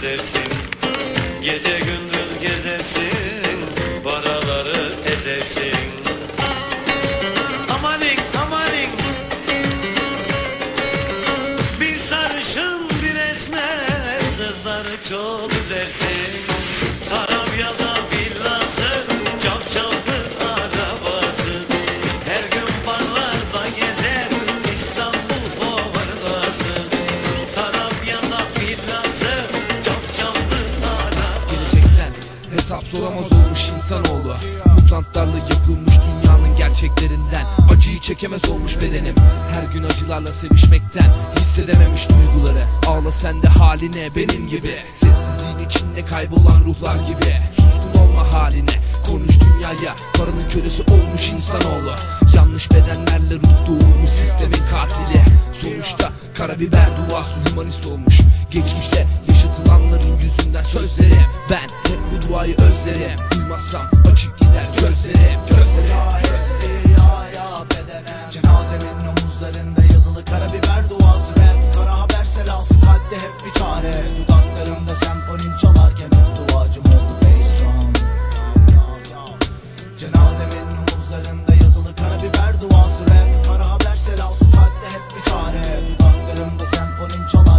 this soramaz olmuş insanoğlu. Mutantlarla yapılmış dünyanın gerçeklerinden. Acıyı çekemez olmuş bedenim. Her gün acılarla sevişmekten Hissedememiş duyguları. Ağla sen de haline benim gibi. Sessizliğin içinde kaybolan ruhlar gibi. Suskun olma haline. Konuş dünyaya. Paranın kölesi olmuş insanoğlu. Yanlış bedenlerle ruh doğurmuş sistemin katili. Sonuçta karabiber duası humanist olmuş. Geçmişte yaşatılanların yüzünden sözleri Karabiber duası rap Kara haber selası kalpte hep bir çare. Dudaklarımda senfonim çalarken hep duacım oldu bass drum Cenazemin omuzlarında yazılı karabiber duası rap Kara haber selası kalpte hep bir çare. Dudaklarımda senfonim çalar